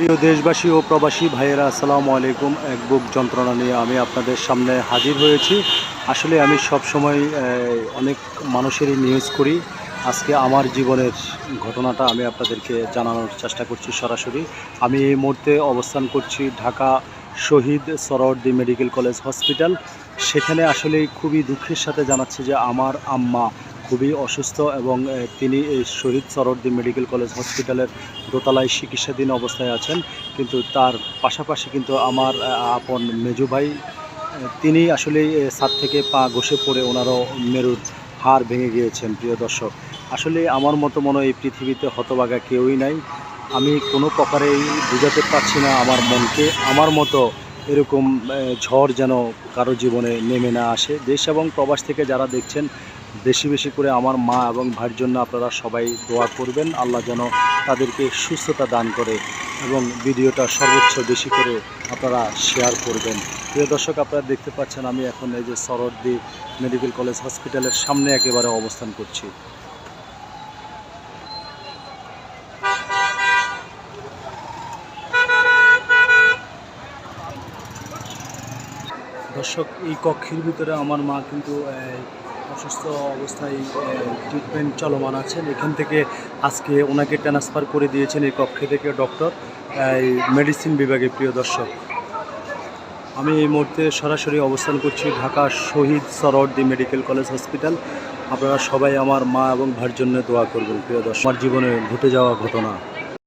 প্রিয় দেশবাসী ও প্রবাসী ভাইয়েরা, আসসালামু আলাইকুম। এক বুক যন্ত্রণা নিয়ে আমি আপনাদের সামনে হাজির হয়েছি। আসলে আমি সব সময় অনেক মানুষেরই নিউজ করি। আজকে আমার জীবনের ঘটনাটা আমি আপনাদেরকে জানানোর চেষ্টা করছি সরাসরি। আমি এই মুহূর্তে অবস্থান করছি Dhaka Shaheed Suhrawardy medical college hospital. সেখানে আসলে খুবই দুঃখের সাথে জানাচ্ছি যে আমার আম্মা খুবই অসুস্থ এবং তিনি শহীদ সরওয়ার্দী মেডিকেল কলেজ হসপিটালের দোতলায় চিকিৎসাধীন অবস্থায় আছেন। কিন্তু তার পাশাপাশি কিন্তু আমার আপন মেজু ভাই তিনি আসলে ছাদ থেকে পা ঘষে পড়ে ওনারও মেরুর হাড় ভেঙে গিয়েছেন, প্রিয় দর্শক। আসলে আমার মতো মনে এই পৃথিবীতে হতবাগা কেউই নাই। আমি কোনো প্রকারেই বুঝাতে পারছি না আমার মনকে। আমার মতো এরকম ঝড় যেন কারও জীবনে নেমে না আসে। দেশ এবং প্রবাস থেকে যারা দেখছেন বেশি বেশি করে আমার মা এবং ভাইয়ের জন্য আপনারা সবাই দোয়া করবেন। আল্লাহ যেন তাদেরকে সুস্থতা দান করে এবং ভিডিওটা সর্বোচ্চ বেশি করে আপনারা শেয়ার করবেন। প্রিয় দর্শক, আপনারা দেখতে পাচ্ছেন আমি এখন এই যে সরদ্দি মেডিকেল কলেজ হসপিটালের সামনে একেবারে অবস্থান করছি। দর্শক, এই কক্ষের ভিতরে আমার মা কিন্তু অসুস্থ অবস্থায় ট্রিটমেন্ট চলমান আছেন। এখান থেকে আজকে ওনাকে ট্রান্সফার করে দিয়েছেন এই কক্ষে থেকে ডক্টর মেডিসিন বিভাগে প্রিয় দর্শক। আমি এই মুহূর্তে সরাসরি অবস্থান করছি Dhaka Shaheed Suhrawardy medical college hospital. আপনারা সবাই আমার মা এবং ভাইয়ের জন্য দোয়া করবেন, প্রিয় দর্শক। আমার জীবনে ঘটে যাওয়া ঘটনা।